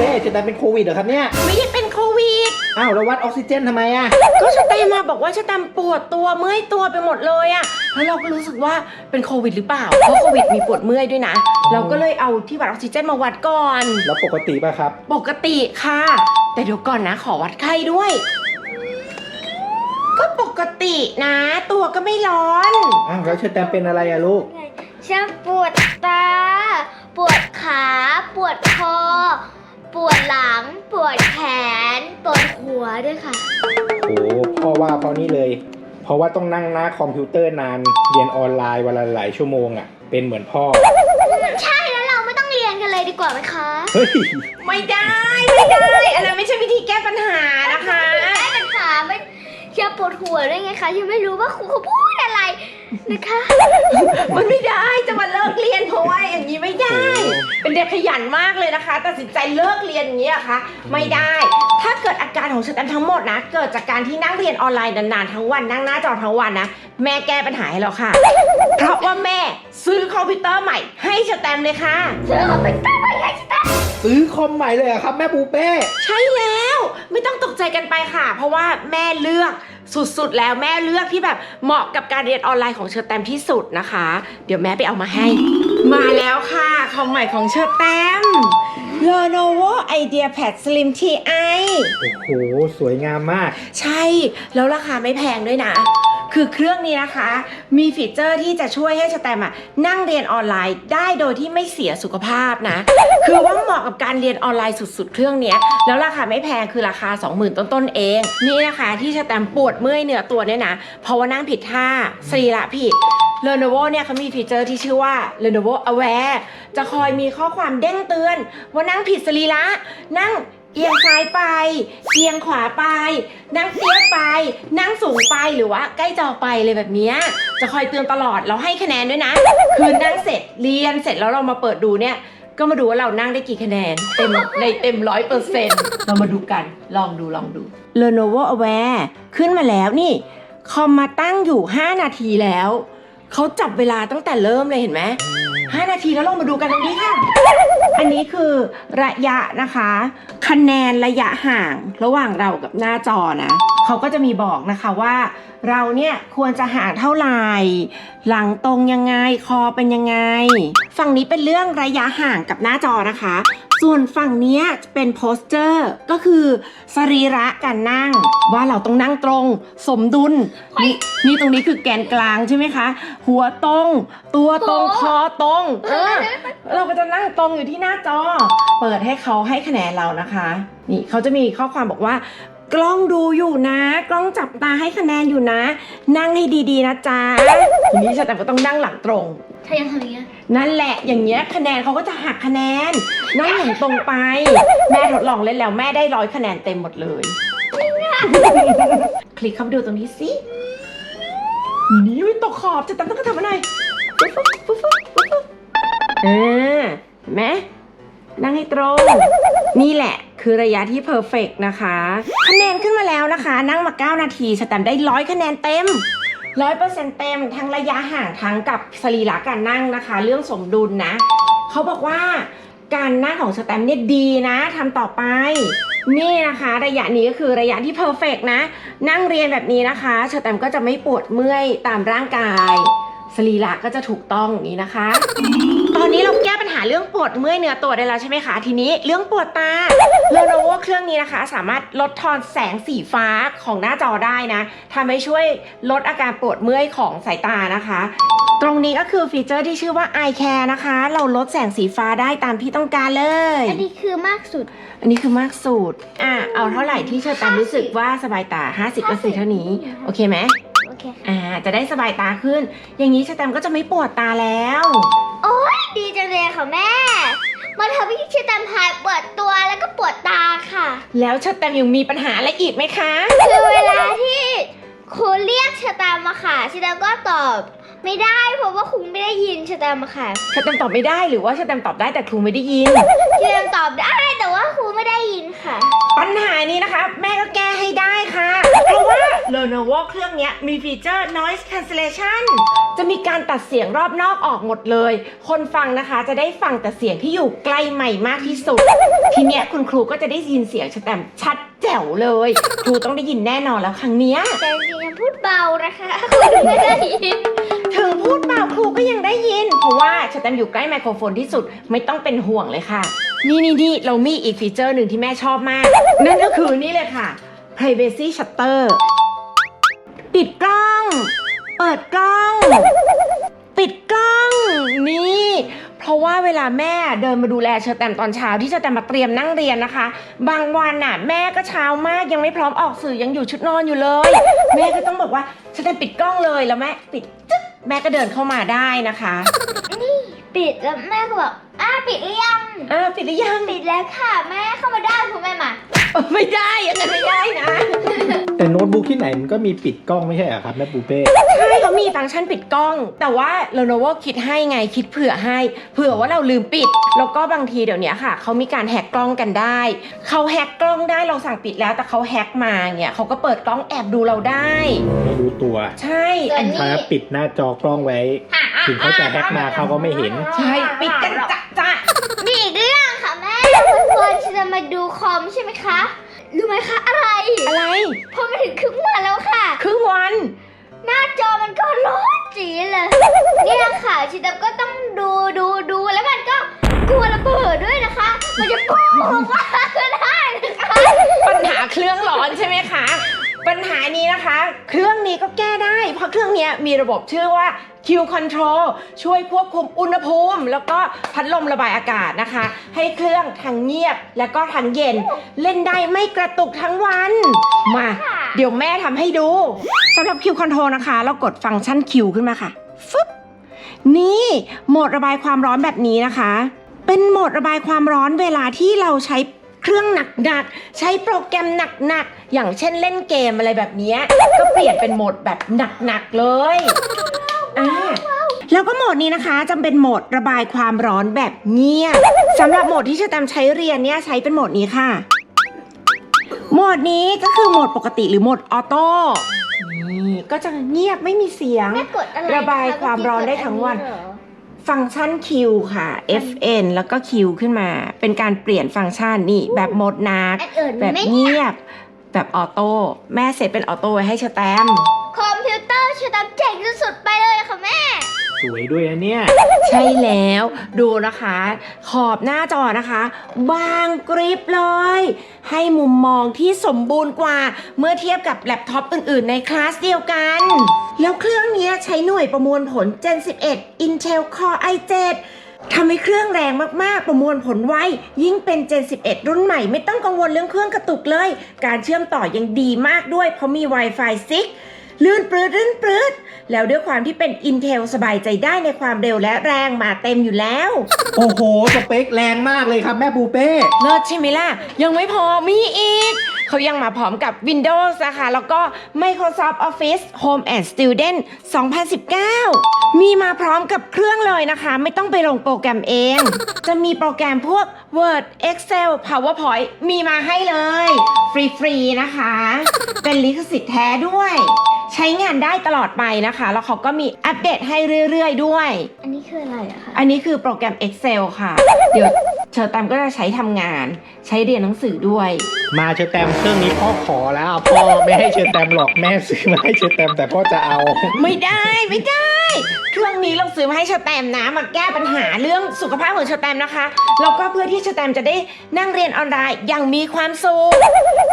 เป้จะได้เป็นโควิดเหรอครับเนี่ย ไม่ได้เป็นโควิด อ้าวแล้ววัดออกซิเจนทำไมอะก็ชแตมมาบอกว่าชแตมปวดตัวเมื่อยตัวไปหมดเลยอะแล้วเราก็รู้สึกว่าเป็นโควิดหรือเปล่า เพราะโควิดมีปวดเมื่อยด้วยนะ เราก็เลยเอาที่วัดออกซิเจนมาวัดก่อน แล้วปกติป่ะครับ ปกติค่ะ แต่เดี๋ยวก่อนนะขอวัดไข้ด้วย ก็ปกตินะ ตัวก็ไม่ร้อน อ้าวแล้วเชอแตมเป็นอะไรอะลูก ฉันปวดตา ปวดขา ปวดคอ ปวดหลัง ปวดแขน ปวดหัวด้วยค่ะ โอ้พ่อว่าเพราะนี่เลย เพราะว่าต้องนั่งหน้าคอมพิวเตอร์นาน เรียนออนไลน์วันละหลายชั่วโมงอะเป็นเหมือนพ่อ ใช่แล้วเราไม่ต้องเรียนกันเลยดีกว่าไหมคะเฮ้ย ไม่ได้ไม่ได้อันนั้นไม่ใช่วิธีแก้ปัญหานะคะ ได้ปัญหาไม่ฉันปวดหัวด้วยไงคะฉันไม่รู้ว่าครูเขาพูดอะไร นะคะ มันไม่ได้จะมาเลิกเรียนเพราะว่าอย่างนี้ไม่ได้ เป็นเด็กขยันมากเลยนะคะ ตัดสินใจเลิกเรียนอย่างนี้ยค่ะไม่ได้ ถ้าเกิดอาการของฉันทั้งหมดนะ เกิดจากการที่นั่งเรียนออนไลน์นานๆทั้งวันนั่งหน้าจอทั้งวันนะ แม่แก้ปัญหาให้แล้วค่ะ เพราะว่าแม่ซื้อคอมพิวเตอร์ใหม่ให้สแตมป์เลยค่ะเธอเอาไปตั้งไว้ไงฉันตั้ง ซื้อคอมใหม่เลยเหรอะครับแม่ปูเป้ ใช่แล้วไม่ต้องตกใจกันไปค่ะ เพราะว่าแม่เลือกสุดๆ แล้วแม่เลือกที่แบบเหมาะกับการเรียนออนไลน์ของเชอร์แตมที่สุดนะคะ เดี๋ยวแม่ไปเอามาให้ มาแล้วค่ะคอมใหม่ของเชอร์แตม Lenovo IdeaPad Slim TI โอ้โห สวยงามมาก ใช่ แล้วราคาไม่แพงด้วยนะ คือเครื่องนี้นะคะ มีฟีเจอร์ที่จะช่วยให้สแตมอะนั่งเรียนออนไลน์ได้โดยที่ไม่เสียสุขภาพนะ คือว่าเหมาะกับการเรียนออนไลน์สุดๆ เครื่องนี้แล้วราคาไม่แพงคือราคา 20,000 ต้นๆเอง นี่นะคะที่สแตมปวดเมื่อยเหนือตัวเนี่ยนะเพราะว่านั่งผิดท่าสรีระผิด Lenovo เนี่ยเขามีฟีเจอร์ที่ชื่อว่า Lenovo Aware จะคอยมีข้อความเด้งเตือน ว่านั่งผิดสรีระนั่ง เอียงซ้ายไปเอียงขวาไป นั่งเตี้ยไป นั่งสูงไปหรือว่าใกล้จอไปเลยแบบนี้จะคอยเตือนตลอดเราให้คะแนนด้วยนะ คือนั่งเสร็จเรียนเสร็จแล้วเรามาเปิดดูเนี่ย ก็มาดูว่าเรานั่งได้กี่คะแนน เต็มในเต็มร้อยเปอร์เซ็นต์เรามาดูกันลองดูลองดู Lenovo Aware ขึ้นมาแล้วนี่คอมมาตั้งอยู่ 5 นาทีแล้ว เขาจับเวลาตั้งแต่เริ่มเลยเห็นไหม5นาทีแล้วลองมาดูกันตรงนี้ค่ะ อันนี้คือระยะนะคะ คะแนนระยะห่างระหว่างเรากับหน้าจอนะเขาก็จะมีบอกนะคะว่า เราเนี่ยควรจะห่างเท่าไหร่หลังตรงยังไงคอเป็นยังไง ฝั่งนี้เป็นเรื่องระยะห่างกับหน้าจอนะคะ ส่วนฝั่งเนี้ยเป็นโพสเจอร์ก็คือสรีระการนั่ง ว่าเราต้องนั่งตรง สมดุลนี่นี่ตรงนี้คือแกนกลางใช่ไหมคะ หัวตรง ตัวตรงคอตรงเออเราก็จะนั่งตรงอยู่ที่หน้าจอ เปิดให้เขาให้คะแนนเรานะคะ นี่เขาจะมีข้อความบอกว่า กล้องดูอยู่นะ กล้องจับตาให้คะแนนอยู่นะ นั่งให้ดีๆนะจ๊ะทีนี้ฉันแต่ก็ต้องนั่งหลังตรงเธอยังทำอย่างเงี้ยนั่นแหละอย่างเงี้ยคะแนนเขาก็จะหักคะแนนนั่งหลังตรงไป แม่ทดลองเล่นแล้วแม่ได้ร้อยคะแนนเต็มหมดเลย คลิกเข้าไปดูตรงนี้สินี่อุ๊ยตกขอบจะตั้งต้องทำอะไรฟึ๊บฟึ๊บฟึ๊บฟึ๊บฟึ๊บฟึ๊บอ่าเห็นไหมนั่งให้ตรง นี่แหละ คือระยะที่เพอร์เฟกนะคะคะแนนขึ้นมาแล้วนะคะ นั่งมา 9 นาทีสแตมได้ร้อยคะแนนเต็มร้อยเปอร์เซ็นต์เต็มทั้งระยะห่างทั้งกับสรีระการนั่งนะคะ เรื่องสมดุลนะเขาบอกว่าการนั่งของสแตมเนี่ยดีนะทำต่อไป นี่นะคะ ระยะนี้ก็คือระยะที่เพอร์เฟกนะ นั่งเรียนแบบนี้นะคะสแตมก็จะไม่ปวดเมื่อยตามร่างกาย สรีระก็จะถูกต้องอย่างนี้นะคะ อนนี้เราแก้ปัญหาเรื่องปวดเมื่อยเนื้อตัวได้แล้วใช่ไหมคะ ทีนี้เรื่องปวดตา Lenovo เครื่องนี้นะคะ สามารถลดทอนแสงสีฟ้าของหน้าจอได้นะทำให้ช่วยลดอาการปวดเมื่อยของสายตานะคะ ตรงนี้ก็คือฟีเจอร์ที่ชื่อว่า Eye Care นะคะ เราลดแสงสีฟ้าได้ตามที่ต้องการเลย อันนี้คือมากสุด อันนี้คือมากสุด อะ เอาเท่าไหร่ที่เชอร์แตมรู้สึกว่าสบายตา 50ก็คือเท่านี้ โอเคไหม โอเคอ่าจะได้สบายตาขึ้น อย่างนี้เชอร์แตมก็จะไม่ปวดตาแล้ว โอ้ยดีจังเลยค่ะแม่ มาทำให้ชิตามหายปวดตัวแล้วก็ปวดตาค่ะ แล้วเชอร์แตมยังมีปัญหาอะไรอีกไหมคะ คือเวลาที่ครูเรียกชะตามมาค่ะชิตามก็ตอบ ไม่ได้เพราะว่าครูไม่ได้ยิ นชะแตมอะค่ะชแตมตอบไม่ได้หรือว่าชแตมตอบได้แต่ครูไม่ได้ยินชะแตมตอบได้แต่ว่าครูไม่ได้ยินค่ะ ปัญหานี้นะคะ แม่ก็แก้ให้ได้ค่ะ เพราะว่า Lenovo เครื่องเนี้ยมีฟีเจอร์ noise cancellation จะมีการตัดเสียงรอบนอกออกหมดเลย คนฟังนะคะจะได้ฟังแต่เสียงที่อยู่ใกล้ใหม่มากที่สุด ทีเนี้ยคุณครูก็จะได้ยินเสียงชแตมชัดแจ๋วเลย ครูต้องได้ยินแน่นอนแล้วครั้งเนี้ยแต่จริงๆพูดเบานะคะครูไม่ได้ยิน ก็ยังได้ยิน เพราะว่าชแตมอยู่ใกล้ไมโครโฟนที่สุดไม่ต้องเป็นห่วงเลยค่ะ นี่นี่นี่เรามีอีกฟีเจอร์หนึ่งที่แม่ชอบมาก นั่นก็คือนี่เลยค่ะ privacy shutter ปิดกล้อง เปิดกล้อง ปิดกล้องนี่ เพราะว่าเวลาแม่เดินมาดูแลเชอร์แตมตอนเช้าที่เชอร์แตมมาเตรียมนั่งเรียนนะคะ บางวันน่ะ แม่ก็เช้ามากยังไม่พร้อมออกสื่อยังอยู่ชุดนอนอยู่เลย แม่ก็ต้องบอกว่าเชอร์แตมปิดกล้องเลยแล้วแม่ปิดจึ๊ แม่ก็เดินเข้ามาได้นะคะปิดแล้วแม่ก็บอกอ้าปิดหรือยัง อ่าปิดหรือยัง ปิดแล้วค่ะ แม่เข้ามาได้คุณแม่มาเออ ไม่ได้อยังนั้นไม่ได้นะ แต่โน้ตบุ๊กที่ไหนมันก็มีปิดกล้องไม่ใช่เหรอครับแม่ปูเป้ ใช่เขามีฟังก์ชันปิดกล้อง แต่ว่า Lenovo คิดให้ไงคิดเผื่อให้ เผื่อว่าเราลืมปิด แล้วก็บางทีเดี๋ยวนี้ค่ะ เขามีการแฮกกล้องกันได้ เขาแฮกกล้องได้เราสั่งปิดแล้วแต่เขาแฮกมาเนี่ยเขาก็เปิดกล้องแอบดูเราได้ ไม่รู้ตัวใช่อันนี้ถ้าปิดหน้าจอกล้องไว้ ถึงเขาจะแฮ็กมาเขาก็ไม่เห็น ใช่ปิดกันจะจะ มีอีกเรื่อง ดูคอมใช่ไหมคะ รู้ไหมคะอะไร อะไร พอมาถึงครึ่งวันแล้วค่ะ ครึ่งวัน หน้าจอมันก็ร้อนจีเลยเนี่ยค่ะชิดาก็ต้องดูดูดูแล้วมันก็กลัวระเบิดด้วยนะคะ มันจะปุ้งออกมาก็ได้นะคะ ปัญหาเครื่องร้อนใช่ไหมคะปัญ หานี้นะคะ เครื่องนี้ก็แก้ได้ เพราะเครื่องนี้มีระบบชื่อว่า Q Control ช่วยควบคุมอุณหภูมิ แล้วก็พัดลมระบายอากาศนะคะ ให้เครื่องทั้งเงียบแล้วก็ทั้งเย็น เล่นได้ไม่กระตุกทั้งวัน มา เดี๋ยวแม่ทำให้ดูสำหรับ Q Control นะคะ เรากดฟังก์ชัน Q ขึ้นมาค่ะฟึบนี่โหมดระบายความร้อนแบบนี้นะคะ เป็นโหมดระบายความร้อนเวลาที่เราใช้ เครื่องหนักๆ ใช้โปรแกรมหนักๆ อย่างเช่นเล่นเกมอะไรแบบเนี้ยก็เปลี่ยนเป็นโหมดแบบหนักๆเลยอ่าแล้วก็โหมดนี้นะคะจำเป็นโหมดระบายความร้อนแบบเงียบสำหรับโหมดที่เชอแตมใช้เรียนเนี่ยใช้เป็นโหมดนี้ค่ะ โหมดนี้ก็คือโหมดปกติหรือโหมดออโต้นี่ก็จะเงียบไม่มีเสียงแม่กดอะไรระบายความร้อนได้ทั้งวัน ฟังก์ชัน Q ค่ะ FN แล้วก็ Q ขึ้นมา เป็นการเปลี่ยนฟังก์ชันนี่แบบโหมดนัก อันอื่นแบบไม่เงียบ แบบออโต้ แม่เสร็จเป็นออโต้ไว้ให้เชอแตม คอมพิวเตอร์ชิดาเจ๋งที่สุดไปเลยค่ะแม่ สวยด้วยนะเนี่ย ใช่แล้วดูนะคะ ขอบหน้าจอนะคะ บางกริบเลย ให้มุมมองที่สมบูรณ์กว่า เมื่อเทียบกับแล็ปท็อปอื่น ๆ ในคลาสเดียวกัน แล้วเครื่องนี้ใช้หน่วยประมวลผล Gen 11 Intel Core i7 ทำให้เครื่องแรงมาก ๆ ประมวลผลไว ยิ่งเป็น Gen 11 รุ่นใหม่ไม่ต้องกังวลเรื่องเครื่องกระตุกเลย การเชื่อมต่อยังดีมากด้วยเพราะมี Wi-Fi 6 ลื่นปลื้ดลื่นปลื้ด แล้วด้วยความที่เป็น Intel สบายใจได้ในความเร็วและแรงมาเต็มอยู่แล้ว โอ้โห สเปคแรงมากเลยครับแม่ปูเป้ เลิศใช่ไหมล่ะ ยังไม่พอมีอีก เขายังมาพร้อมกับ Windows นะคะ แล้วก็ Microsoft Office Home and Student 2019 มีมาพร้อมกับเครื่องเลยนะคะ ไม่ต้องไปลงโปรแกรมเอง จะมีโปรแกรมพวก Word Excel PowerPoint มีมาให้เลย ฟรีๆนะคะ เป็นลิขสิทธิ์แท้ด้วยใช้งานได้ตลอดไปนะคะ แล้วเขาก็มีอัปเดตให้เรื่อยๆด้วย อันนี้คืออะไรอะคะอันนี้คือโปรแกรม Excel ค่ะ เดี๋ยวเชอร์แตมก็จะใช้ทำงาน ใช้เรียนหนังสือด้วย มาเชอร์แตมเครื่องนี้พ่อขอแล้วพ่อไม่ให้เชอร์แตมหรอกแม่ซื้อมาให้เชอร์แตมแต่พ่อจะเอา ไม่ได้ไม่ได้ เครื่องนี้เราซื้อมาให้เชอร์แตมนะมาแก้ปัญหาเรื่องสุขภาพของเชอร์แตมนะคะแล้วก็เพื่อที่เชอร์แตมจะได้นั่งเรียนออนไลน์อย่างมีความสุข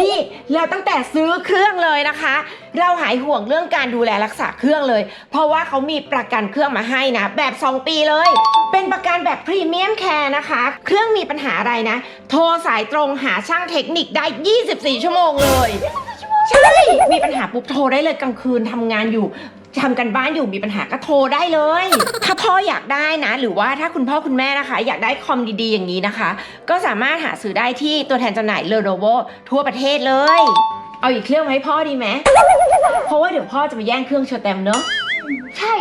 นี่เราตั้งแต่ซื้อเครื่องเลยนะคะ เราหายห่วงเรื่องการดูแลรักษาเครื่องเลย เพราะว่าเขามีประกันเครื่องมาให้นะ แบบ 2 ปีเลย เป็นประกันแบบพรีเมียมแคร์นะคะ เครื่องมีปัญหาอะไรนะ โทรสายตรงหาช่างเทคนิคได้ 24 ชั่วโมงเลย ใช่ มีปัญหาปุ๊บโทรได้เลยกลางคืนทำงานอยู่ทำกันบ้านอยู่มีปัญหาก็โทรได้เลย ถ้าพ่ออยากได้นะ หรือว่าถ้าคุณพ่อคุณแม่นะคะ อยากได้คอมดีๆอย่างนี้นะคะ ก็สามารถหาซื้อได้ที่ตัวแทนจำหน่ายเลโ o โวทั่วประเทศเลย เอาอีกเครื่องมาให้พ่อดีไหมเพราะว่าเดี๋ยวพ่อจะไปแย่งเครื่องเชอร์แตมเนอะ ใช่